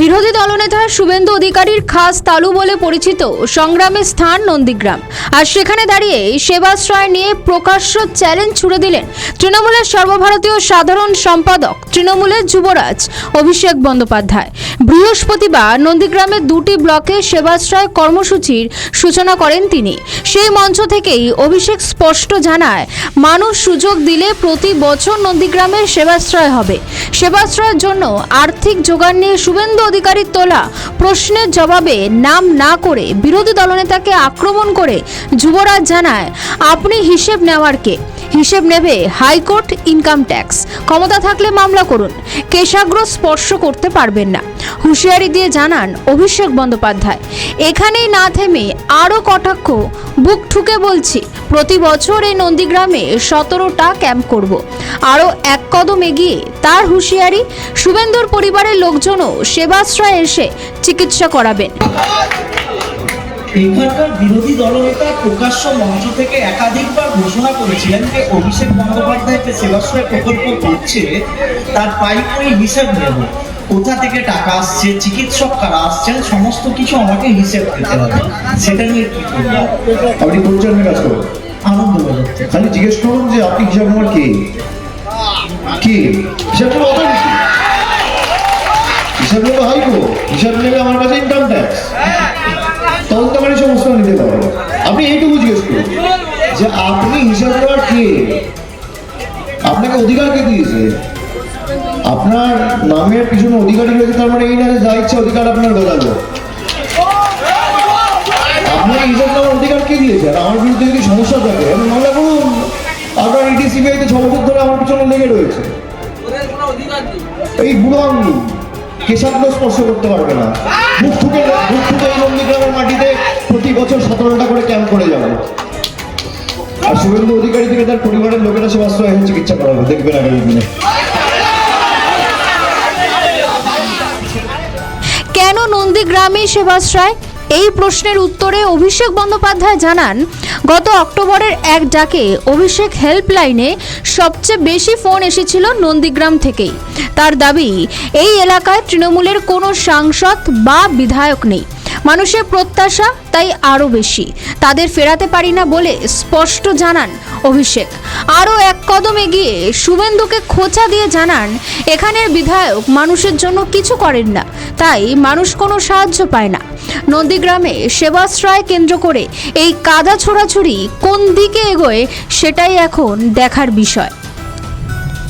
বিরোধী দলনেতা শুভেন্দু অধিকারীর খাস তালু বলে পরিচিত সংগ্রামের স্থান নন্দীগ্রাম। আর সেখানে দাঁড়িয়ে সেবাশ্রয় নিয়ে প্রকাশ্য চ্যালেঞ্জ ছুড়ে দিলেন তৃণমূলের সর্বভারতীয় সাধারণ সম্পাদক, তৃণমূলের যুবরাজ অভিষেক বন্দ্যোপাধ্যায়। বৃহস্পতিবার নন্দীগ্রামের দুটি ব্লকে সেবাশ্রয় কর্মসূচির সূচনা করেন তিনি। সেই মঞ্চ থেকেই অভিষেক স্পষ্ট জানায়, মানুষ সুযোগ দিলে প্রতি বছর নন্দীগ্রামের সেবাশ্রয় হবে। সেবাশ্রয়ের জন্য আর্থিক যোগান নিয়ে শুভেন্দু অধিকারীর তোলা। প্রশ্নের জবাবে নাম না করে বিরোধী দলনেতাকে আক্রমণ করে যুবরাজ জানায়, আপনি হিসেব নেওয়ার কে? হিসেব নেবে হাইকোর্ট ইনকাম ট্যাক্স। ক্ষমতা থাকলে মামলা করুন। কেশাগ্র স্পর্শ করতে পারবেন না। হুঁশিয়ারি দিয়ে জানান অভিষেক বন্দ্যোপাধ্যায়। এখানেই না থেমে আরও কটাক্ষ। বুক ঠুকে বলছি, প্রতি বছর এই নন্দীগ্রামে সতেরোটা ক্যাম্প করব। আরও এক কদম এগিয়ে তার হুঁশিয়ারি, শুভেন্দুর পরিবারের লোকজনও সেবাশ্রয়ে এসে চিকিৎসা করাবেন। এখানকার বিরোধী দলনেতা প্রকাশ্য মঞ্চ থেকে একাধিকবার ঘোষণা করেছিলেন যে অভিষেক বন্দ্যোপাধ্যায় যে সেবাশ্রয় প্রকল্প করছে তার পাইকারি হিসেব নেব। কোথা থেকে টাকা আসছে চিকিৎসক কারা আসছেন সমস্ত কিছু আমাকে হিসেব দিতে হবে। সেটা নিয়ে কি করব? আপনি পরিচালনের কাজ করুন? আনন্দ খালি জিজ্ঞেস করুন যে আপনি হিসাব নেওয়ার কে? কে? হিসাব নেব অথরিটি হিসাব নেব হাইকোর্ট হিসাব নেবে আমার কাছে ইনকাম ট্যাক্স তদন্তকারী সমস্ত নিতে পারবে আপনি এইটুকু জিজ্ঞেস করুন। যে আপনি হিসাব নেওয়ার কে? আপনাকে অধিকার কে দিয়েছে? আপনার নামের পিছনে অধিকারী রয়েছে, তার মানে এই না যে ইচ্ছা অধিকার আপনার গজালো আপনাকে হিসাব নেওয়ার অধিকার কে দিয়েছে? আর আমার বিরুদ্ধে যদি সমস্যা থাকে আপনি মামলা করুন আপনার ইডি সিবিআইতে ছ বছর ধরে আমার পিছনে লেগে রয়েছে। এই বুড়ো আঙ্গুল, কেশাগ্র স্পর্শ করতে পারবে না। এই নন্দীগ্রামের মাটিতে। প্রতি বছর সতেরোটা করে ক্যাম্প করে যাবে। আর শুভেন্দু অধিকারী থেকে তার পরিবারের লোকেরা সেবাশ্রয় হয়ে চিকিৎসা করাবে। দেখবেন আগামী দিনে। কেন নন্দীগ্রামে সেবাশ্রয় এই প্রশ্নের উত্তরে অভিষেক বন্দ্যোপাধ্যায় জানান, গত অক্টোবরের এক ডাকে অভিষেক হেল্পলাইনে সবচেয়ে বেশি ফোন এসেছিল নন্দীগ্রাম থেকেই। তার দাবি, এই এলাকায় তৃণমূলের কোনো সাংসদ বা বিধায়ক নেই। মানুষের প্রত্যাশা তাই আরও বেশি। তাদের ফেরাতে পারি না বলে স্পষ্ট জানান অভিষেক। আরও এক কদম এগিয়ে শুভেন্দুকে খোঁচা দিয়ে জানান, এখানের বিধায়ক মানুষের জন্য কিছু করেন না, তাই মানুষ কোনো সাহায্য পায় না। নন্দীগ্রামে সেবাশ্রয় কেন্দ্র করে এই কাদা ছোড়াছুড়ি কোন দিকে এগোয় সেটাই এখন দেখার বিষয়।